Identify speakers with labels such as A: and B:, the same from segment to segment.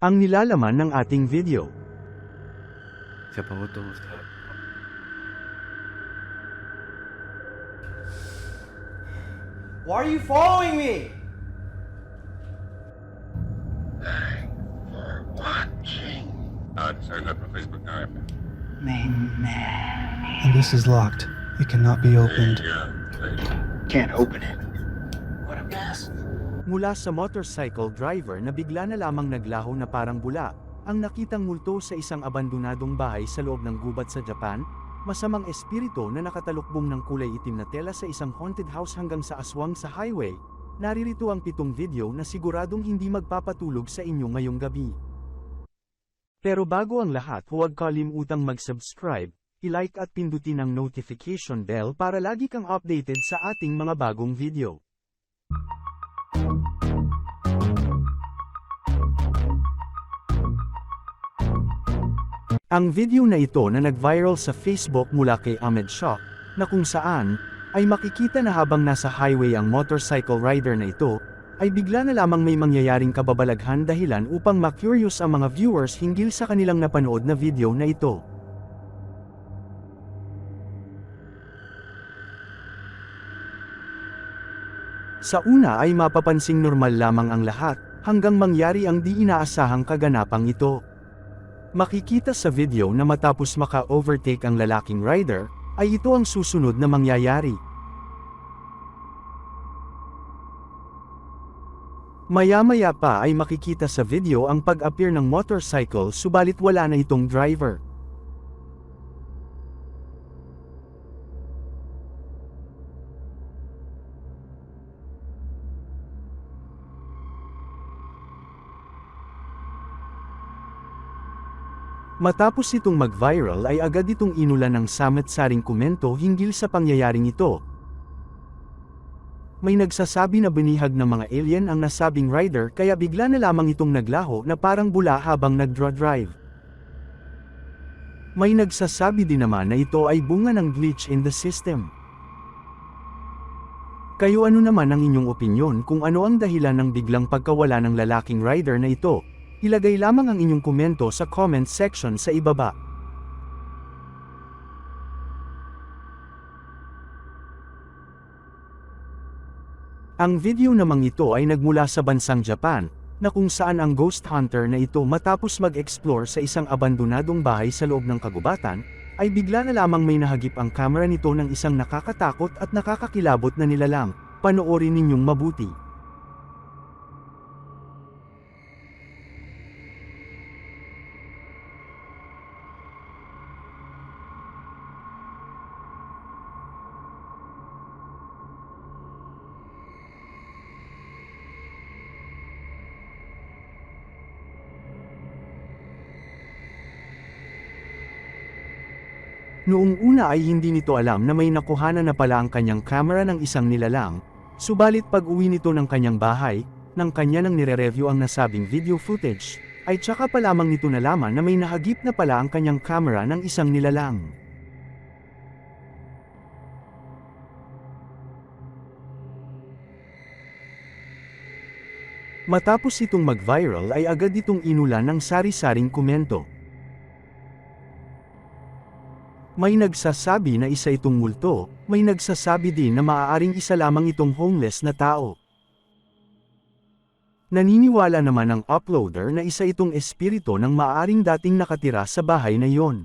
A: Ang nilalaman ng ating video.
B: Siapa foto Ustaz?
C: Why are you following me?
D: Uh, sorry, not Facebook now.
E: And this is locked. It cannot be opened.
D: Yeah.
F: Can't open it. What a mess.
A: Mula sa motorcycle driver na bigla na lamang naglaho na parang bula, ang nakitang multo sa isang abandonadong bahay sa loob ng gubat sa Japan, masamang espiritu na nakatalukbong ng kulay itim na tela sa isang haunted house hanggang sa aswang sa highway, naririto ang pitong video na siguradong hindi magpapatulog sa inyo ngayong gabi. Pero bago ang lahat huwag kalimutang mag-subscribe, i-like at pindutin ang notification bell para lagi kang updated sa ating mga bagong video. Ang video na ito na nag-viral sa Facebook mula kay Ahmed Shah, na kung saan, ay makikita na habang nasa highway ang motorcycle rider na ito, ay bigla na lamang may mangyayaring kababalaghan dahilan upang ma-curious ang mga viewers hinggil sa kanilang napanood na video na ito. Sa una ay mapapansing normal lamang ang lahat, hanggang mangyari ang di inaasahang kaganapang ito. Makikita sa video na matapos maka-overtake ang lalaking rider, ay ito ang susunod na mangyayari. Maya-maya pa ay makikita sa video ang pag-appear ng motorcycle subalit wala na itong driver. Matapos itong mag-viral ay agad itong inulan ng samat-saring komento hinggil sa pangyayaring ito. May nagsasabi na binihag ng mga alien ang nasabing rider kaya bigla na lamang itong naglaho na parang bula habang nagdra-drive. May nagsasabi din naman na ito ay bunga ng glitch in the system. Kayo ano naman ang inyong opinyon kung ano ang dahilan ng biglang pagkawala ng lalaking rider na ito? Ilagay lamang ang inyong komento sa comment section sa ibaba. Ang video namang ito ay nagmula sa bansang Japan, na kung saan ang ghost hunter na ito matapos mag-explore sa isang abandonadong bahay sa loob ng kagubatan, ay bigla na lamang may nahagip ang kamera nito ng isang nakakatakot at nakakakilabot na nilalang. Panoorin ninyong mabuti. Noong una ay hindi nito alam na may nakuhanan na pala ang kanyang camera ng isang nilalang, subalit pag uwi nito ng kanyang bahay, nang kanya nang nire-review ang nasabing video footage, ay tsaka pa lamang nito nalaman na may nahagip na pala ang kanyang camera ng isang nilalang. Matapos itong mag-viral ay agad itong inulan ng sari-saring komento. May nagsasabi na isa itong multo, may nagsasabi din na maaaring isa lamang itong homeless na tao. Naniniwala naman ang uploader na isa itong espiritu ng maaaring dating nakatira sa bahay na yon.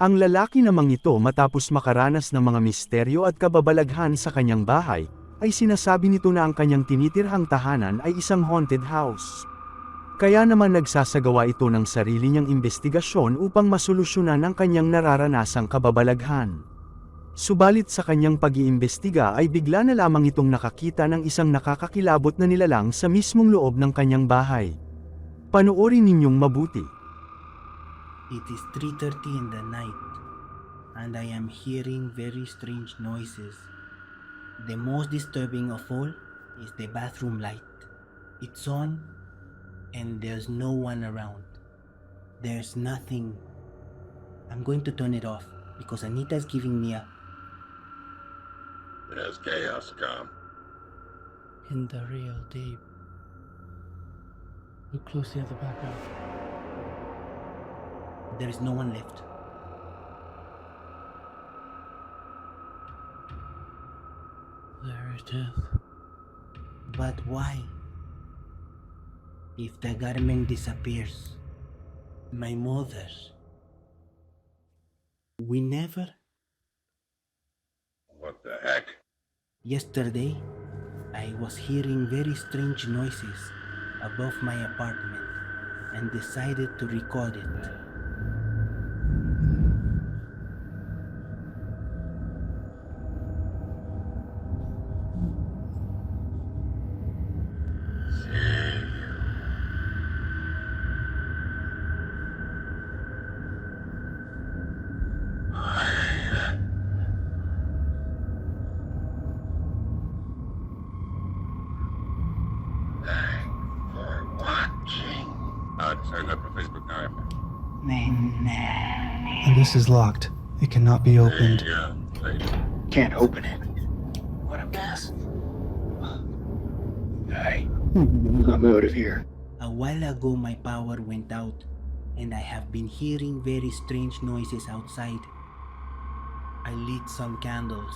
A: Ang lalaki namang ito matapos makaranas ng mga misteryo at kababalaghan sa kanyang bahay, ay sinasabi nito na ang kanyang tinitirhang tahanan ay isang haunted house. Kaya naman nagsasagawa ito ng sarili niyang investigasyon upang masolusyonan ang kanyang nararanasang kababalaghan. Subalit sa kanyang pag-iimbestiga ay bigla na lamang itong nakakita ng isang nakakakilabot na nilalang sa mismong loob ng kanyang bahay. Panoorin ninyong mabuti.
G: It is 3:30 in the night and I am hearing very strange noises. The most disturbing of all is the bathroom light. It's on and there's no one around. There's nothing. I'm going to turn it off because Anita's giving me a
D: There's chaos come.
H: in the real deep. Look closely at the background.
G: There is no one left.
H: There it is.
G: But why? If the garment disappears, my mother. We never.
D: What the heck?
G: Yesterday, I was hearing very strange noises above my apartment and decided to record it.
D: Sorry, not from Facebook now.
E: And this is locked. It cannot be opened.
D: Yeah, later.
F: Can't open it.
G: What a mess!
F: Hey, I'm out of here.
G: A while ago, my power went out, and I have been hearing very strange noises outside. I lit some candles,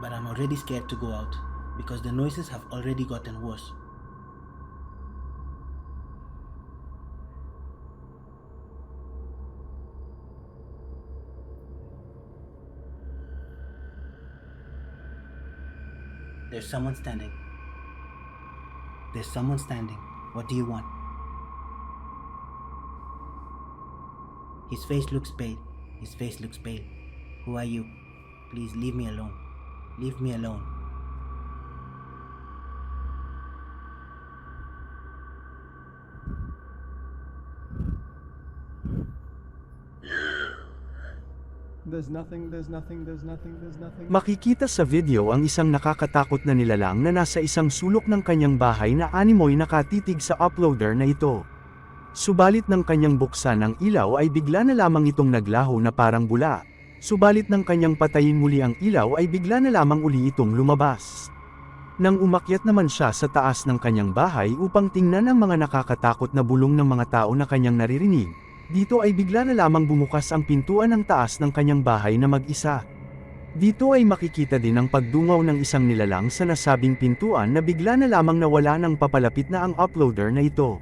G: but I'm already scared to go out because the noises have already gotten worse. There's someone standing. There's someone standing. What do you want? His face looks pale. His face looks pale. Who are you? Please leave me alone. Leave me alone.
C: There's nothing, there's nothing, there's nothing, there's nothing.
A: Makikita sa video ang isang nakakatakot na nilalang na nasa isang sulok ng kanyang bahay na animoy nakatitig sa uploader na ito. Subalit ng kanyang buksan ng ilaw ay bigla na lamang itong naglaho na parang bula. Subalit ng kanyang patayin muli ang ilaw ay bigla na lamang uli itong lumabas. Nang umakyat naman siya sa taas ng kanyang bahay upang tingnan ang mga nakakatakot na bulong ng mga tao na kanyang naririnig, dito ay bigla na lamang bumukas ang pintuan ng taas ng kanyang bahay na mag-isa. Dito ay makikita din ang pagdungaw ng isang nilalang sa nasabing pintuan na bigla na lamang nawala ng papalapit na ang uploader na ito.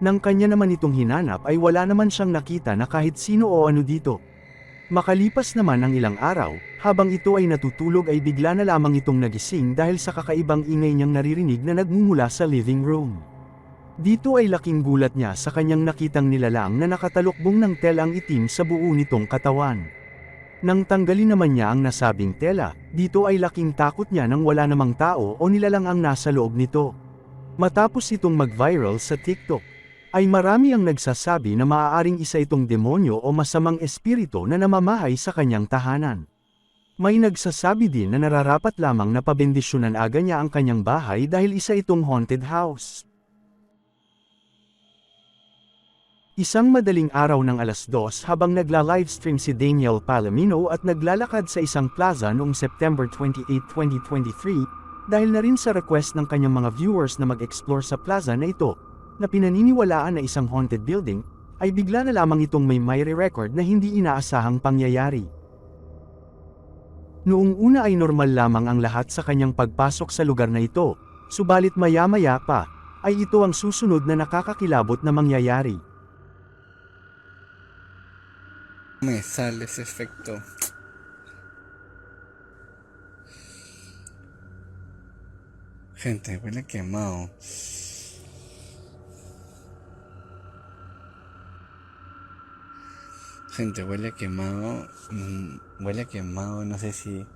A: Nang kanya naman itong hinanap ay wala naman siyang nakita na kahit sino o ano dito. Makalipas naman ang ilang araw, habang ito ay natutulog ay bigla na lamang itong nagising dahil sa kakaibang ingay niyang naririnig na nagmumula sa living room. Dito ay laking gulat niya sa kanyang nakitang nilalang na nakatalukbong ng telang itim sa buo nitong katawan. Nang tanggalin naman niya ang nasabing tela, dito ay laking takot niya nang wala namang tao o nilalang ang nasa loob nito. Matapos itong mag-viral sa TikTok, ay marami ang nagsasabi na maaaring isa itong demonyo o masamang espiritu na namamahay sa kanyang tahanan. May nagsasabi din na nararapat lamang na pabendisyonan aga niya ang kanyang bahay dahil isa itong haunted house. Isang madaling araw ng alas 2 habang nagla-livestream si Daniel Palomino at naglalakad sa isang plaza noong September 28, 2023, dahil na rin sa request ng kanyang mga viewers na mag-explore sa plaza na ito, na pinaniniwalaan na isang haunted building, ay bigla na lamang itong may mayre record na hindi inaasahang pangyayari. Noong una ay normal lamang ang lahat sa kanyang pagpasok sa lugar na ito, subalit maya-maya pa, ay ito ang susunod na nakakakilabot na mangyayari.
B: Me sale ese efecto. Gente, huele quemado. Gente, huele quemado. mm, Huele quemado, no sé si.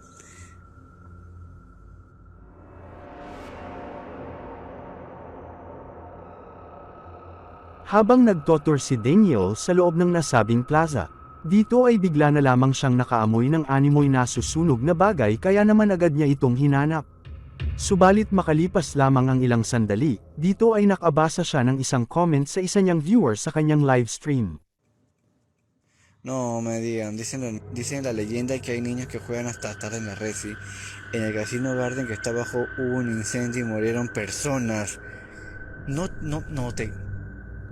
A: Habang nagtotour si Daniel sa loob ng nasabing plaza, dito ay bigla na lamang siyang nakaamoy ng animoy na susunog na bagay kaya naman agad niya itong hinanap. Subalit makalipas lamang ang ilang sandali, dito ay nakabasa siya ng isang comment sa isa niyang viewer sa kanyang live stream.
B: No me digan, dicen, dicen la leyenda que hay niños que juegan hasta tarde en la Resi. En el casino Garden que está abajo hubo un incendio y murieron personas. No, no, no te.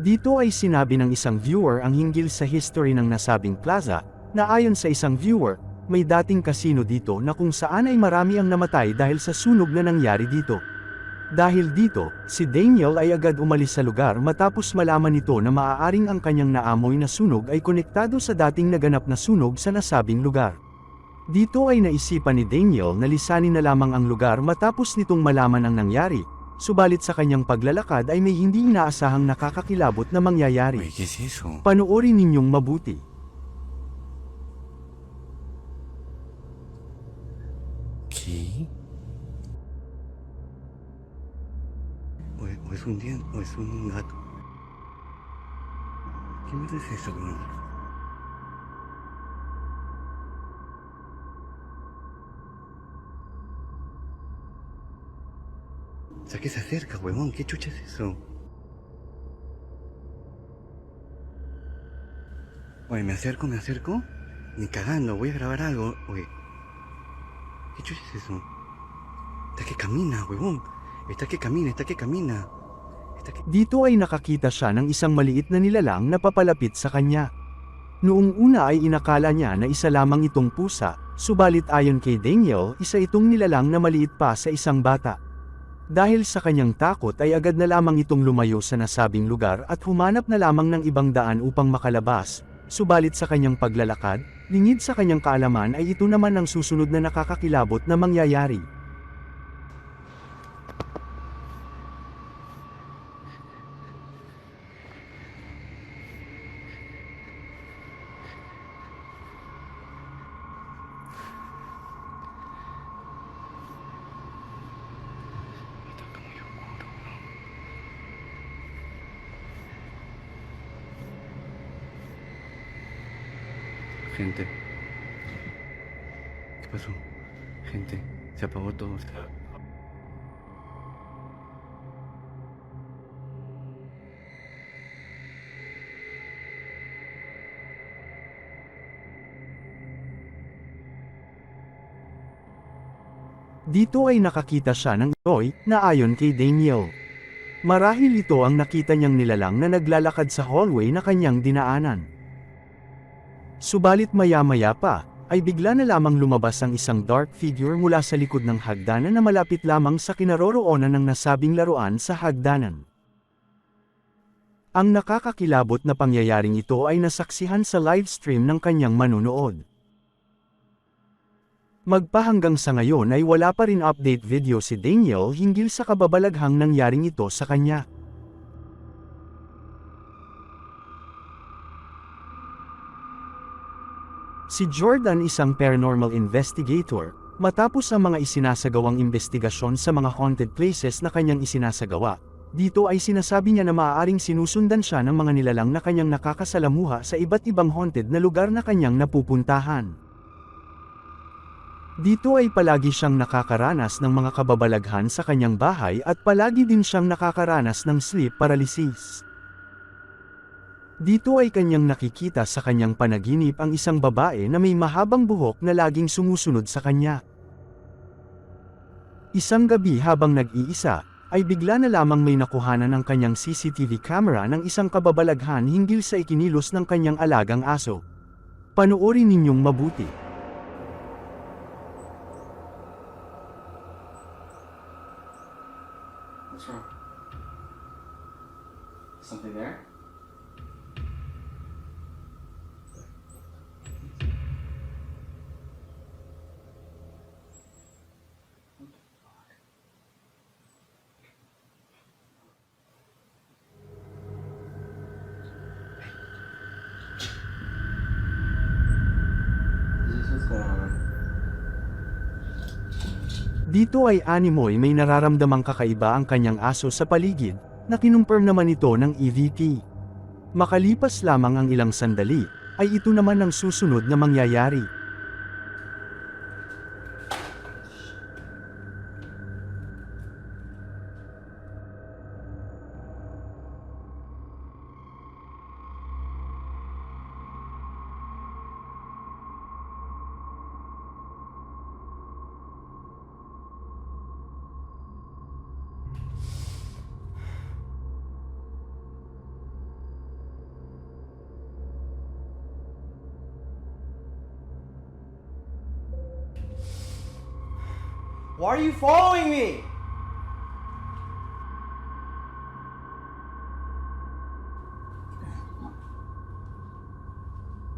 A: Dito ay sinabi ng isang viewer ang hinggil sa history ng nasabing plaza, na ayon sa isang viewer, may dating kasino dito na kung saan ay marami ang namatay dahil sa sunog na nangyari dito. Dahil dito, si Daniel ay agad umalis sa lugar matapos malaman nito na maaaring ang kanyang naamoy na sunog ay konektado sa dating naganap na sunog sa nasabing lugar. Dito ay naisipan ni Daniel na lisanin na lamang ang lugar matapos nitong malaman ang nangyari, subalit sa kanyang paglalakad ay may hindi inaasahang nakakakilabot na mangyayari.
B: ¿qué es eso?
A: Panoorin ninyong mabuti.
B: ¿Qué? O, o es un diente, o es un gato. ¿Qué mierda es eso, O sea, que se acerca, huevón. ¿Qué chucha es eso? Oye, me acerco, me acerco. Ni cagando, voy a grabar algo. Oye, ¿qué chucha es eso? Está que camina, huevón. Está que camina, está que camina. Está que...
A: Dito ay nakakita siya ng isang maliit na nilalang na papalapit sa kanya. Noong una ay inakala niya na isa lamang itong pusa, subalit ayon kay Daniel, isa itong nilalang na maliit pa sa isang bata. Dahil sa kanyang takot ay agad na lamang itong lumayo sa nasabing lugar at humanap na lamang ng ibang daan upang makalabas, subalit sa kanyang paglalakad, lingid sa kanyang kaalaman ay ito naman ang susunod na nakakakilabot na mangyayari.
B: Gente. ¿Qué pasó? Gente, se apagó todo.
A: Dito ay nakakita siya ng toy na ayon kay Daniel. Marahil ito ang nakita niyang nilalang na naglalakad sa hallway na kanyang dinaanan. Subalit maya-maya pa, ay bigla na lamang lumabas ang isang dark figure mula sa likod ng hagdanan na malapit lamang sa kinaroroonan ng nasabing laruan sa hagdanan. Ang nakakakilabot na pangyayaring ito ay nasaksihan sa livestream ng kanyang manunood. Magpahanggang sa ngayon ay wala pa rin update video si Daniel hinggil sa kababalaghang nangyaring ito sa kanya. Si Jordan isang paranormal investigator, matapos ang mga isinasagawang investigasyon sa mga haunted places na kanyang isinasagawa, dito ay sinasabi niya na maaaring sinusundan siya ng mga nilalang na kanyang nakakasalamuha sa iba't ibang haunted na lugar na kanyang napupuntahan. Dito ay palagi siyang nakakaranas ng mga kababalaghan sa kanyang bahay at palagi din siyang nakakaranas ng sleep paralysis. Dito ay kanyang nakikita sa kanyang panaginip ang isang babae na may mahabang buhok na laging sumusunod sa kanya. Isang gabi habang nag-iisa, ay bigla na lamang may nakuhanan ng kanyang CCTV camera ng isang kababalaghan hinggil sa ikinilos ng kanyang alagang aso. Panoorin ninyong mabuti. Dito ay animoy may nararamdamang kakaiba ang kanyang aso sa paligid, na kinumpirm naman ito ng EVP. Makalipas lamang ang ilang sandali, ay ito naman ang susunod na mangyayari.
I: Why are you following me?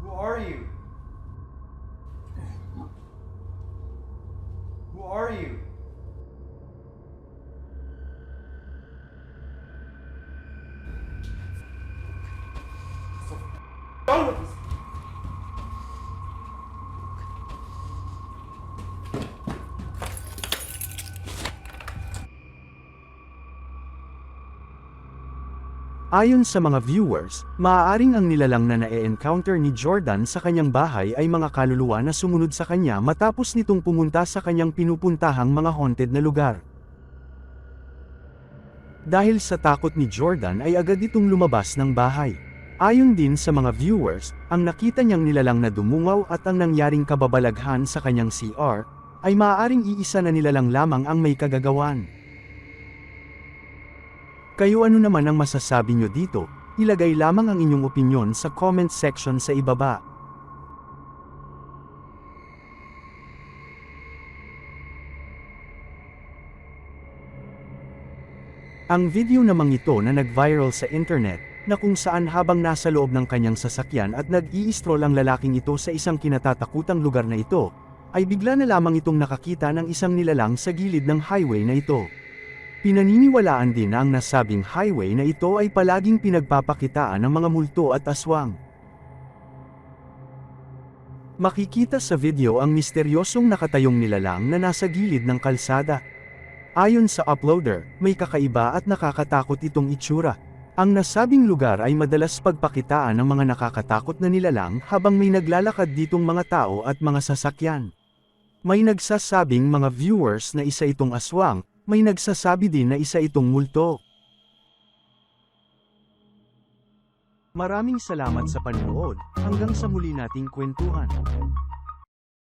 I: Who are you?
A: Ayon sa mga viewers, maaaring ang nilalang na na-encounter ni Jordan sa kanyang bahay ay mga kaluluwa na sumunod sa kanya matapos nitong pumunta sa kanyang pinupuntahang mga haunted na lugar. Dahil sa takot ni Jordan ay agad itong lumabas ng bahay. Ayon din sa mga viewers, ang nakita niyang nilalang na dumungaw at ang nangyaring kababalaghan sa kanyang CR, ay maaaring iisa na nilalang lamang ang may kagagawan. Kayo ano naman ang masasabi nyo dito? Ilagay lamang ang inyong opinyon sa comment section sa ibaba. Ang video namang ito na nag-viral sa internet, na kung saan habang nasa loob ng kanyang sasakyan at nag-i-stroll ang lalaking ito sa isang kinatatakutang lugar na ito, ay bigla na lamang itong nakakita ng isang nilalang sa gilid ng highway na ito. Pinaniniwalaan din ang nasabing highway na ito ay palaging pinagpapakitaan ng mga multo at aswang. Makikita sa video ang misteryosong nakatayong nilalang na nasa gilid ng kalsada. Ayon sa uploader, may kakaiba at nakakatakot itong itsura. Ang nasabing lugar ay madalas pagpakitaan ng mga nakakatakot na nilalang habang may naglalakad ditong mga tao at mga sasakyan. May nagsasabing mga viewers na isa itong aswang, may nagsasabi din na isa itong multo. Maraming salamat sa panonood, hanggang sa muli nating kwentuhan.